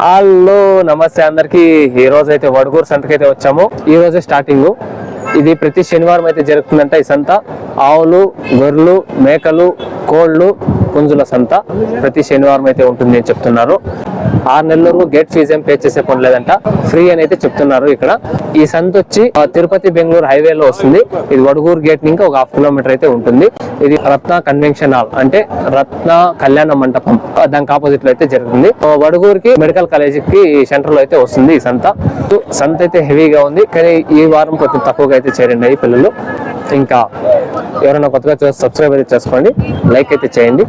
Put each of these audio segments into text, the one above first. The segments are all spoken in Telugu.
హలో నమస్తే అందరికి. ఈ రోజు అయితే వడుగూరు సంతకి అయితే వచ్చాము. ఈ రోజే స్టార్టింగ్ ఇది ప్రతి శనివారం అయితే జరుగుతుందంట ఈ సంత. ఆవులు గొర్రెలు మేకలు కోళ్ళు పుంజుల సంత ప్రతి శనివారం అయితే ఉంటుంది అని చెప్తున్నారు. ఆరు నెలలు గేట్ ఫీజు ఏం పే చేసే పని లేదంట. ఫ్రీ అని అయితే చెప్తున్నారు ఇక్కడ. ఈ సంత వచ్చి తిరుపతి బెంగళూరు హైవేలో వస్తుంది. ఇది వడుగూరు గేట్ నుంచి ఒక హాఫ్ కిలోమీటర్ అయితే ఉంటుంది. ఇది రత్న కన్వెన్షన్ హాల్ అంటే రత్న కళ్యాణ మండపం దానికి ఆపోజిట్లో అయితే జరుగుతుంది. వడుగూరికి వడుగూరుకి మెడికల్ కాలేజ్కి సెంటర్లో అయితే వస్తుంది ఈ సంత. సంత అయితే హెవీగా ఉంది. కానీ ఈ వారం కొంచెం తక్కువగా అయితే చేరండి పిల్లలు. ఇంకా ఎవరైనా కొత్తగా చూసి సబ్స్క్రైబ్ అయితే చేసుకోండి లైక్ అయితే చేయండి.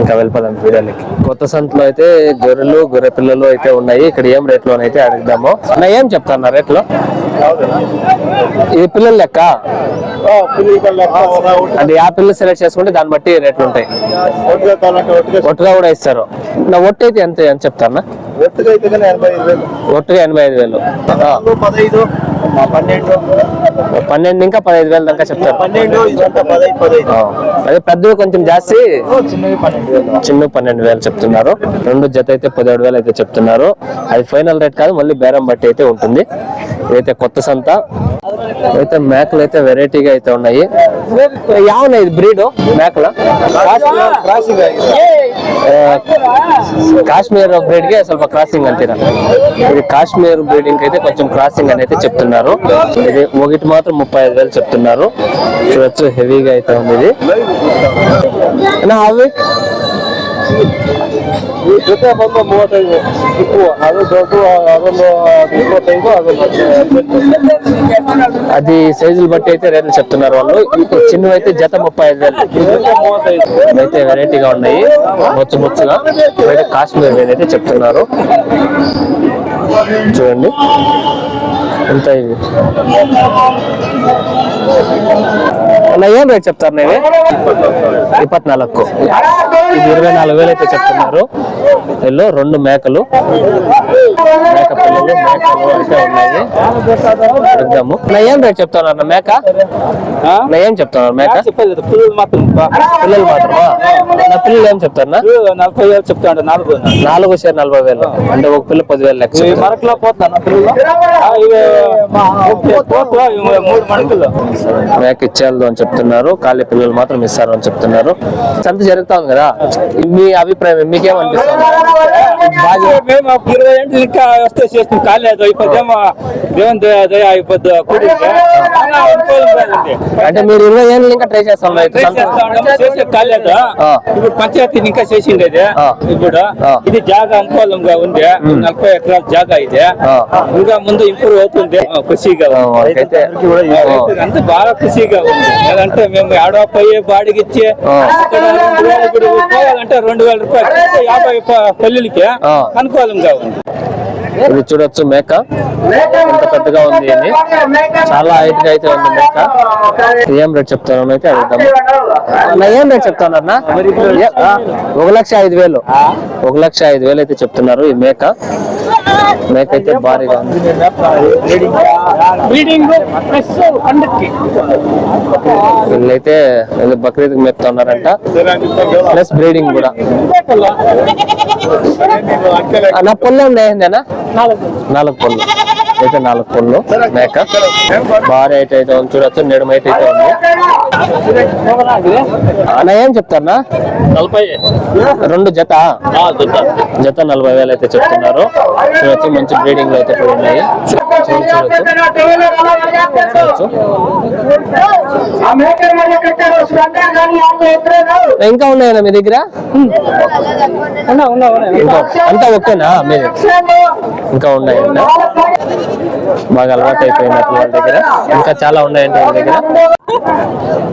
ఇంకా వెళ్ళిపోదాం వీడియోలకి. కొత్త సంతలో అయితే గొర్రెలు గొర్రె పిల్లలు అయితే ఉన్నాయి. ఇక్కడ ఏం రేట్లో అయితే అడుగుదాము. అన్న ఏం చెప్తాను రేట్లో? ఇది పిల్లల లెక్క? అంటే ఆ పిల్లలు సెలెక్ట్ చేసుకుంటే దాన్ని బట్టి రేట్లు ఉంటాయి. ఒట్టుగా కూడా ఇస్తారు. నా ఒట్టు అయితే ఎంత ఎంత చెప్తారా ఒట్టుగా ఎనభై ఐదు వేలు. పన్నెండు. ఇంకా పదహైదు వేల దాకా చెప్తారు. అదే పెద్దవి కొంచెం జాస్తి. చిన్న పన్నెండు వేలు చెప్తున్నారు. రెండు జత అయితే పదిహేడు వేలు అయితే చెప్తున్నారు. అది ఫైనల్ రేట్ కాదు మళ్ళీ బేరం బట్టి అయితే ఉంటుంది. ఇదైతే కొత్త సంత. అయితే మేకలు అయితే వెరైటీగా అయితే ఉన్నాయి. ఏమన్నా ఇది బ్రీడ్? మేకల? కాశ్మీర్ బ్రీడ్కి స్వల్ప క్రాసింగ్ అంతేనా? ఇది కాశ్మీర్ బ్రీడింగ్ అయితే కొంచెం క్రాసింగ్ అని అయితే చెప్తున్నారు. ఇది ఒకటి మాత్రం ముప్పై ఐదు వేలు చెప్తున్నారు చూడొచ్చు హెవీగా అయితే ఉంది ఇది అన్నా, అవి ಈ ಜೊತೆ ಬಂದು ಮೂವತ್ತೈದು ಚಿಕ್ಕು ಅದು ದೊಡ್ಡ ಅದೊಂದು ಇಪ್ಪತ್ತೈದು ಅದೊಂದು అది సైజులు బట్టి అయితే రేట్లు చెప్తున్నారు వాళ్ళు ఇప్పుడు చిన్నవి అయితే జత ముప్పై ఐదు వేలు ಜೊತೆ ಮೂವತ್ತೈದು ఇవి అయితే వెరైటీగా ఉన్నాయి బొచ్చు బొచ్చుగా ఇవైతే కాశ్మీర్ వేలు అయితే చెప్తున్నారు చూడండి ఎంత ఇవి అన్న ఏం రేట్ చెప్తారు నేను? ఇప్పత్నాలుగు ఇది ఇరవై నాలుగు వేలు అయితే చెప్తున్నారు. వీళ్ళు రెండు మేకలు మేక పిల్లలు మేకలు అయితే ఉన్నాయి. అడుగుదాము. నా ఏం రేట్ చెప్తాను అన్న మేక? నా ఏం చెప్తున్నారు మేక? చెప్పలేదు పిల్లలు మాత్రం పిల్లలు మాత్రమా? నా పిల్లలు ఏం చెప్తారు నలభై వేలు చెప్తాడు నాలుగు నాలుగు షేర్ నలభై వేలు. అంటే ఒక పిల్ల పదివేలు లెక్క మరకలో పోతాను పిల్లలు మూడు మణుకులు మేక ఇచ్చేయాలి అని చెప్తున్నారు. ఖాళీ పిల్లలు మాత్రం ఇస్తారు అని చెప్తున్నారు. సంత జరుగుతా ఉంది కదా? మీ అభిప్రాయం మీకేమనిపిస్తుంది? బాగా ఇరవై ఏంటి ఇంకా వస్తే చేస్తుంది కాలేదు అయిపోతేమో దేవుని దయ దయ అయిపోద్ది. అంటే మీరు ఇరవై ఏళ్ళు ఇంకా ట్రై చేస్తాం చేసే కాలేదు. ఇప్పుడు పంచాయతీ ఇంకా చేసిండేది. ఇప్పుడు. ఇది జాగా అనుకూలంగా ఉంది. నలభై ఎకరాల జాగా ఇది. ఇంకా ముందు ఇంప్రూవ్ అవుతుంది. ఖుషిగా అంతా బాగా ఖుషిగా ఉంది. లేదంటే మేము ఏడో పోయి బాడికి ఇచ్చి ఆ. ఇక్కడ రెండు వేలు ఇప్పుడు పోవాలంటే రెండు వేల రూపాయలు. యాభై పల్లెలకి. అనుకూలంగా ఉంది. ఇది చూడొచ్చు మేక. ఎంత పెద్దగా ఉంది అని. చాలా హైట్గా అయితే ఉంది మేక. ఏం రేట్ చెప్తాను అయితే అడుగుతాము అన్న ఏం రేట్ చెప్తాను అన్న ఏ- ఆ, ఒక లక్ష ఐదు వేలు. ఒక లక్ష ఐదు వేలు అయితే చెప్తున్నారు ఈ మేక. మేక అయితే భారీగా ఉంది. వీళ్ళైతే బక్రీద్ మేపుతా ఉన్నారంట ప్లస్ బ్రీడింగ్ కూడా. నా పొల్లు ఉన్నాయండి నాలుగు పొల్లు. అయితే నాలుగు పొల్లు మేక. భారీ అయితే అయితే చూడొచ్చు. అయితే అయితే ఉంది. అన్న ఏం చెప్తారన్నా? నలభై. రెండు జత? జత. నలభై వేలు అయితే చెప్తున్నారు. చూడొచ్చు మంచి బ్రీడింగ్ అయితే పోయి ఉన్నాయి. చూడొచ్చు. ఇంకా ఉన్నాయన్నా మీ దగ్గర? అంతా ఓకేనా? మీరు? ఇంకా ఉన్నాయండి బాగా అలవాటు అయిపోయినట్లు వాళ్ళ దగ్గర. ఇంకా చాలా ఉన్నాయండి వాళ్ళ దగ్గర.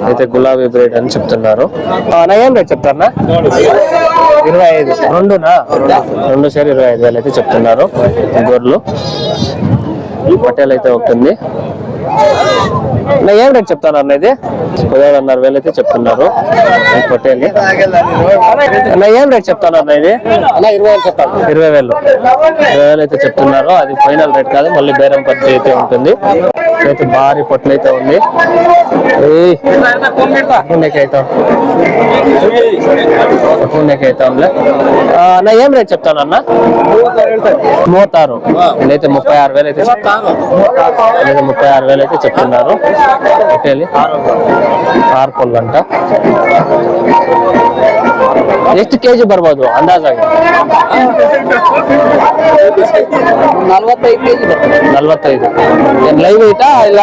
అయితే గులాబీ బ్రీడ్ అని చెప్తున్నారు. ఏం రేట్ చెప్తారా ఇరవై ఐదు. రెండునా? రెండు షేర్ ఇరవై ఐదు వేలు అయితే చెప్తున్నారు. గొర్రెలు. పటేల్ అయితే ఒకటి నా ఏం రేట్ చెప్తాను అన్న ఇది? పదిహేడున్నర వేలు అయితే చెప్తున్నారు. పటేల్ నా ఏం రేట్ చెప్తాను అన్న ఇది? ఇరవై వేలు చెప్తాను. ఇరవై వేలు. ఇరవై వేలు అయితే చెప్తున్నారు. అది ఫైనల్ రేట్ కాదు మళ్ళీ బేరం పద్ధతి అయితే ఉంటుంది. ఇక్కడైతే భారీ పొట్లయితే ఉంది. ఉంది అన్న ఏం రేట్ చెప్తాను అన్న? మూవత్తారు అయితే ముప్పై ఆరు వేలు అయితే చెప్తాను ముప్పై ఆరు వేలు అయితే చెప్తున్నారు. ఆరు పళ్ళు అంట ಅಂತ ಎಷ್ಟು ಕೆಜಿ ಬರ್ಬೋದು ಅಂದಾಜಾಗಿ ನಲ್ವತ್ತೈದು ಕೆಜಿ ನಲ್ವತ್ತೈದು ಏನ್ ಲೈವ್ ಐತಾ ಇಲ್ಲ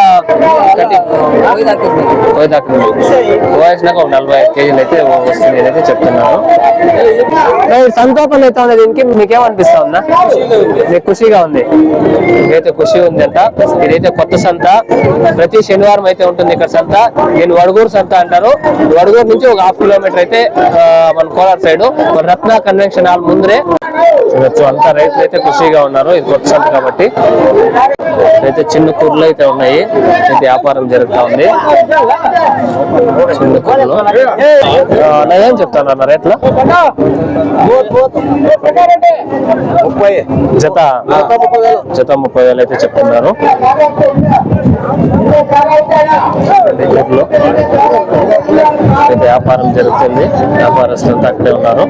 కొయ్యదాకా వయసునాక ఒక నలభై ఐదు కేజీలు అయితే వస్తుంది అయితే చెప్తున్నారు మరి సంతాపం అయితే ఉంది దీనికి మీకేమనిపిస్తా ఉందా మీకు ఖుషిగా ఉంది ఇదైతే ఖుషి ఉంది అంట ఇదైతే కొత్త సంత ప్రతి శనివారం అయితే ఉంటుంది ఇక్కడ సంత దీన్ని వడుగూరు సంత అంటారు వడుగూరు నుంచి ఒక హాఫ్ కిలోమీటర్ అయితే ఆ, మన Kolar side Ratna convention hall ముందరే చూడొచ్చు అంతా రైతులు అయితే ఖుషిగా ఉన్నారు. ఇది కొత్త కాబట్టి. అయితే చిన్న కూరలు అయితే ఉన్నాయి. అయితే వ్యాపారం జరుగుతా ఉంది. చిన్న కూరలు. నేనేం చెప్తాను అన్న రేట్లు? జత జత ముప్పై వేలు అయితే చెప్తున్నారు. అయితే వ్యాపారం జరుగుతుంది. వ్యాపారస్తులంతా అక్కడే ఉన్నారు.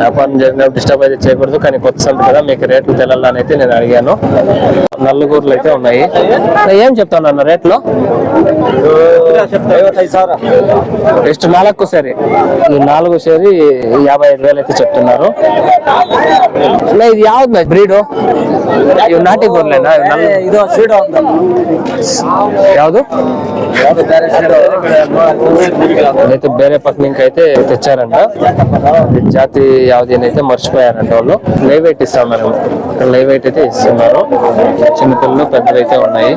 వ్యాపారం జరిగినప్పుడు డిస్టర్బ్ అయితే చేయకూడదు కానీ కొత్త సంత కదా మీకు రేట్లు తెలాలని అయితే నేను అడిగాను. నల్లగూరులు అయితే ఉన్నాయి. ఏం చెప్తాను అన్న రేట్లో? ಎಷ್ಟು నాలుగు సరే. ఈ నాలుగు సరి యాభై ఐదు వేలు అయితే చెప్తున్నారు. ఇది యావద్దు బ్రీడ్? ఇవి నాటి ಗೋರ್ಲೇನಾ ಇದು అయితే బేరే పక్కనికి అయితే తెచ్చారంట జాతి యావది అయితే మర్చిపోయారంట వాళ్ళు. లైవ్ వెయిట్ ఇస్తున్నారు లైవ్ వెయిట్ అయితే ఇస్తున్నారు. చిన్నపిల్లలు పెద్దవి అయితే ఉన్నాయి.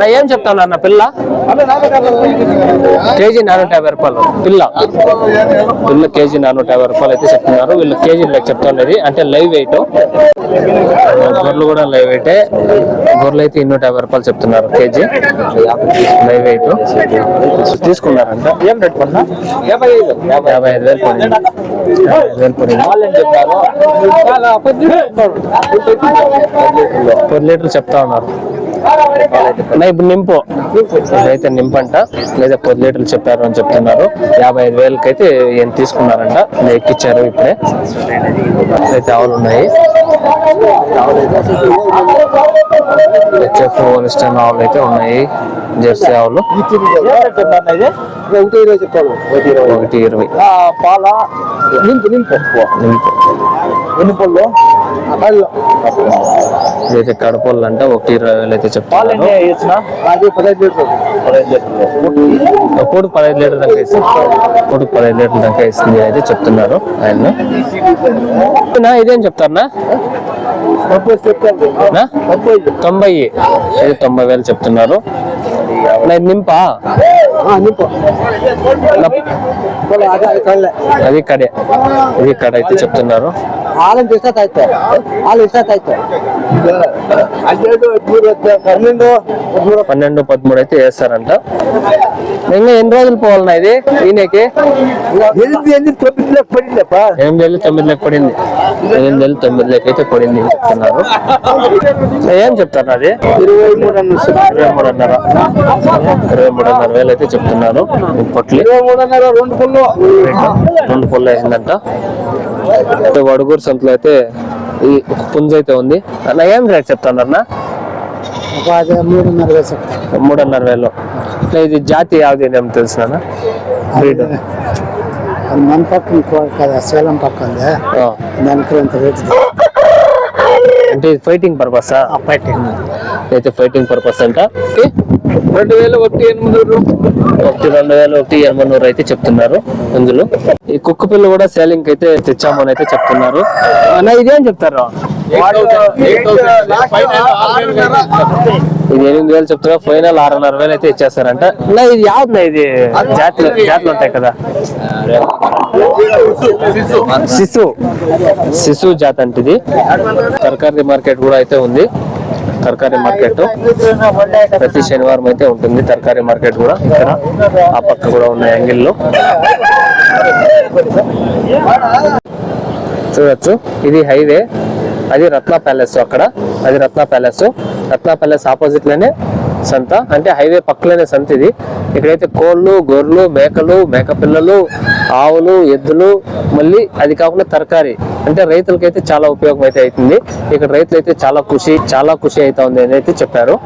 నా ఏం చెప్తాను అన్న పిల్ల? కేజీ నానూట యాభై రూపాయలు. పిల్ల? పిల్ల కేజీ నానూట యాభై రూపాయలు అయితే చెప్తున్నారు. వీళ్ళు కేజీ లెక్క చెప్తున్నది. అంటే లైవ్ వెయిట్. గొర్రెలు కూడా లైవ్ వెయిటే. గొర్రెలు అయితే ఇన్నూట యాభై రూపాయలు చెప్తున్నారు కేజీ. Live weight. తీసుకున్నారంట. ఏం రేట్ పడినా యాభై ఐదు. యాభై ఐదు వేలు పడింది. యాభై ఐదు వేలు పడింది. పది లీటర్లు చెప్తా ఉన్నారు. ఇప్పుడు నింపు. ఇదైతే నింపంట. లేదా పది లీటర్లు చెప్పారు అని చెప్తున్నారు. యాభై ఐదు వేలకి అయితే ఏం తీసుకున్నారంట ఎక్కిచ్చారు ఇప్పుడే. అయితే ఆవులు ఉన్నాయి. హెచ్ఎఫ్ హోలిస్టన్ ఆవులు అయితే ఉన్నాయి. జెర్సీ ఆవులు. ఒకటి ఇరవై. ఒకటి ఇరవై పాల? నింపు నింపు. నింపు. ఎన్ని పళ్ళు? పళ్ళు. ఇదైతే కడపలు అంట ఒకటి ఇరవై వేలు అయితే అది పదహైదు లీటర్ దాకా ఇస్తుంది పూట పదహైదు లీటర్ దాకా ఇస్తుంది అయితే చెప్తున్నారు ఆయన ఇదేం చెప్తారనా? తొంభై ఇది తొంభై. వేలు చెప్తున్నారు. నింపా? నింపు. అది కడే. ఇవి కడ అయితే చెప్తున్నారు. వాళ్ళని చూస్తే తాగుతారు వాళ్ళు ఇస్తే తాగుతారు పన్నెండు పదమూడు అయితే వేస్తారంట. ఇంకా ఎన్ని రోజులు పోవాలన్నా ఇది? ఈయనకి? ఎనిమిది వేలు తొమ్మిది లెక్క పడింది. ఎనిమిది వేలు తొమ్మిది లెక్క అయితే పడింది అని చెప్తున్నారు. ఏం చెప్తారు అది? ఇరవై మూడు అన్న ఇరవై మూడున్నర ఇరవై మూడున్నర వేలు అయితే చెప్తున్నారు. పొట్లి ఇరవై మూడున్నర రెండు పుల్లు. రెండు పొల్లు అయిందంట. అయితే వడుగూరు సంతలో అయితే ఈ ఒక పుంజ అయితే ఉంది. అన్న ఏం రేట్ చెప్తానన్నా? అదే మూడున్నర మూడున్నర వేలు. ఇది జాతి యావది ఏం తెలుసు బ్రీడ్ మన పక్కన కదా సేలం పక్క ఉంది. దానికి ఎంత రేట్? అంటే ఇది ఫైటింగ్ పర్పసా ఫైటింగ్ అయితే ఫైటింగ్ పర్పస్ అంట. రెండు వేల ఒకటి ఎనిమిది ఒకటి రెండు వేలు ఒకటి ఎనభై నూరు అయితే చెప్తున్నారు పుంజులు ఈ కుక్క పిల్ల కూడా సేలింగ్ అయితే తెచ్చామని అయితే చెప్తున్నారు. అన్న ఇదేం చెప్తారు. ఇది ఎనిమిది వేలు చెప్తున్నా ఫైనల్ ఆరున్నర వేలు అయితే ఇచ్చేస్తారంట. నా ఇది యావద్నా ఇది జాతులు జాతులు ఉంటాయి కదా. శిశు శిశు జాతి అంటే ఇది తరకారీ మార్కెట్ కూడా అయితే ఉంది. తరకారీ మార్కెట్. ప్రతి శనివారం అయితే ఉంటుంది తరకారీ మార్కెట్ కూడా. ఇక్కడ ఆ పక్క కూడా ఉన్నాయి యాంగిల్లో. చూడొచ్చు. ఇది హైవే. అది రత్న ప్యాలెస్ అక్కడ. అది రత్న ప్యాలెస్. రత్న ప్యాలెస్ ఆపోజిట్లోనే సంత. అంటే హైవే పక్కలోనే సంత ఇది. ఇక్కడైతే కోళ్ళు గొర్రెలు మేకలు మేక పిల్లలు ఆవులు ఎద్దులు మళ్ళీ అది కాకుండా తరకారి. అంటే రైతులకైతే చాలా ఉపయోగం అయితే అవుతుంది. ఇక్కడ రైతులు అయితే చాలా ఖుషి చాలా ఖుషి అవుతా ఉంది అని అయితే చెప్పారు.